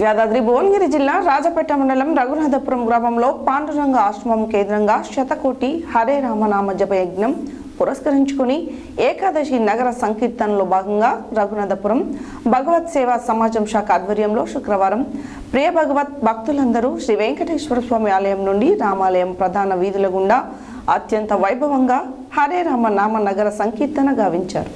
యాదాద్రి భువనగిరి జిల్లా రాజపేట మండలం రఘునాథపురం గ్రామంలో పాండురంగ ఆశ్రమం కేంద్రంగా శతకోటి హరే రామనామ జప యజ్ఞం పురస్కరించుకుని ఏకాదశి నగర సంకీర్తనలో భాగంగా రఘునాథపురం భగవత్ సేవా సమాజం శాఖ ఆధ్వర్యంలో శుక్రవారం ప్రియ భగవత్ భక్తులందరూ శ్రీ వెంకటేశ్వర స్వామి ఆలయం నుండి రామాలయం ప్రధాన వీధుల గుండా అత్యంత వైభవంగా హరే రామ నామ నగర సంకీర్తన గావించారు.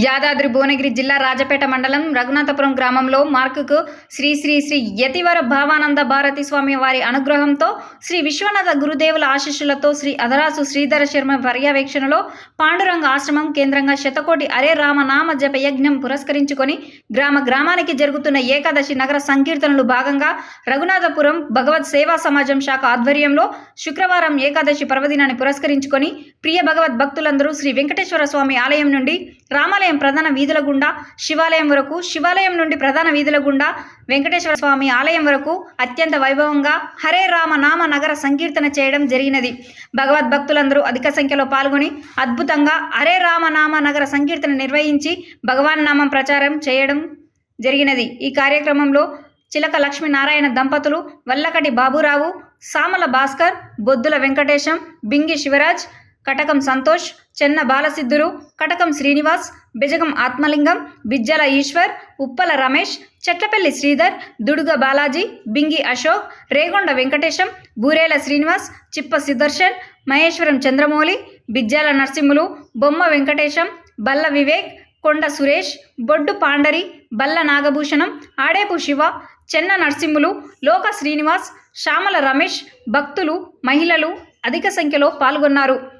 యాదాద్రి భువనగిరి జిల్లా రాజపేట మండలం రఘునాథపురం గ్రామంలో మార్కుకు శ్రీ శ్రీ శ్రీ యతివర భావానంద భారతి స్వామి వారి అనుగ్రహంతో శ్రీ విశ్వనాథ గురుదేవుల ఆశీస్సులతో శ్రీ అధరాసు శ్రీధర శర్మ పర్యవేక్షణలో పాండురంగ ఆశ్రమం కేంద్రంగా శతకోటి అరే రామ నామ జప యజ్ఞం పురస్కరించుకొని గ్రామ గ్రామానికి జరుగుతున్న ఏకాదశి నగర సంకీర్తనలు భాగంగా రఘునాథపురం భగవత్ సేవా సమాజం శాఖ ఆధ్వర్యంలో శుక్రవారం ఏకాదశి పర్వదినాన్ని పురస్కరించుకొని ప్రియ భగవద్ భక్తులందరూ శ్రీ వెంకటేశ్వర స్వామి ఆలయం నుండి రామాలయం ప్రధాన వీధుల గుండా శివాలయం వరకు శివాలయం నుండి ప్రధాన వీధుల గుండా వెంకటేశ్వర స్వామి ఆలయం వరకు అత్యంత వైభవంగా హరే రామ నామ నగర సంకీర్తన చేయడం జరిగినది. భగవద్ భక్తులందరూ అధిక సంఖ్యలో పాల్గొని అద్భుతంగా హరే రామ నామ నగర సంకీర్తన నిర్వహించి భగవాన్ నామం ప్రచారం చేయడం జరిగినది. ఈ కార్యక్రమంలో చిలక లక్ష్మీనారాయణ దంపతులు వల్లకటి బాబురావు సామల భాస్కర్ బొద్దుల వెంకటేశం బింగి శివరాజ్ కటకం సంతోష్ చెన్న బాలసిద్ధులు కటకం శ్రీనివాస్ బెజగం ఆత్మలింగం బిజ్జల ఈశ్వర్ ఉప్పల రమేష్ చెట్లపల్లి శ్రీధర్ దుడుగ బాలాజీ బింగి అశోక్ రేగొండ వెంకటేశం బూరేల శ్రీనివాస్ చిప్ప సుదర్శన్ మహేశ్వరం చంద్రమౌళి బిజ్జాల నరసింహులు బొమ్మ వెంకటేశం బల్ల వివేక్ కొండ సురేష్ బొడ్డు పాండరి బల్ల నాగభూషణం ఆడేపు శివ చెన్న నరసింహులు లోక శ్రీనివాస్ శ్యామల రమేష్ భక్తులు మహిళలు అధిక సంఖ్యలో పాల్గొన్నారు.